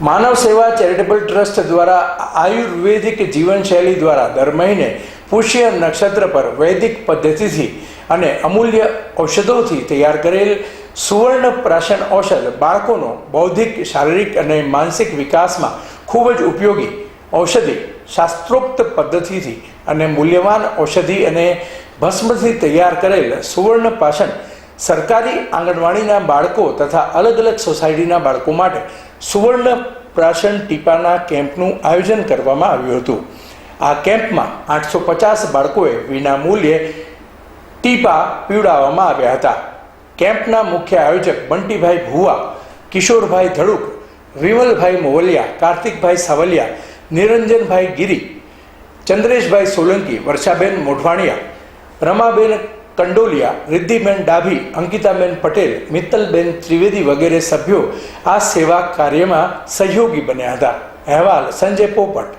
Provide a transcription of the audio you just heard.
માનવ સેવા charitable trust દ્વારા આયુર્વેદિક જીવનશૈલી દ્વારા દર મહિને પુષ્ય નક્ષત્ર પર વૈદિક પદ્ધતિથી અને અમૂલ્ય ઔષધોથી તૈયાર કરેલ સુવર્ણ પ્રાશન ઔષધ બાળકોનો બૌદ્ધિક, શારીરિક અને માનસિક વિકાસમાં ખૂબ જ ઉપયોગી ઔષધિ શાસ્ત્રોક્ત પદ્ધતિથી અને મૂલ્યવાન ઔષધિ અને ભસ્મથી તૈયાર કરેલ સુવર્ણ પાષણ સરકારી આંગણવાડીના બાળકો તથા અલગ અલગ સોસાયટીના બાળકો માટે સુવર્ણ પ્રાશન ટીપાના કેમ્પનું આયોજન કરવામાં આવ્યું હતું. આ કેમ્પમાં આઠસો પચાસ બાળકોએ વિના મૂલ્યે ટીપા પીવડાવવામાં આવ્યા હતા. કેમ્પના મુખ્ય આયોજક બંટીભાઈ ભુવા, કિશોરભાઈ ધડુક, વિમલભાઈ મોવલિયા, કાર્તિકભાઈ સાવલિયા, નિરંજનભાઈ ગિરી, ચંદ્રેશભાઈ સોલંકી, વર્ષાબેન મોઢવાણિયા, રમાબેન કંડોલિયા, રિદ્ધિબેન ડાભી, અંકિતાબેન પટેલ, મિત્તલબેન ત્રિવેદી વગેરે સભ્યો આ સેવા કાર્યમાં સહયોગી બન્યા હતા. અહેવાલ સંજય પોપટ.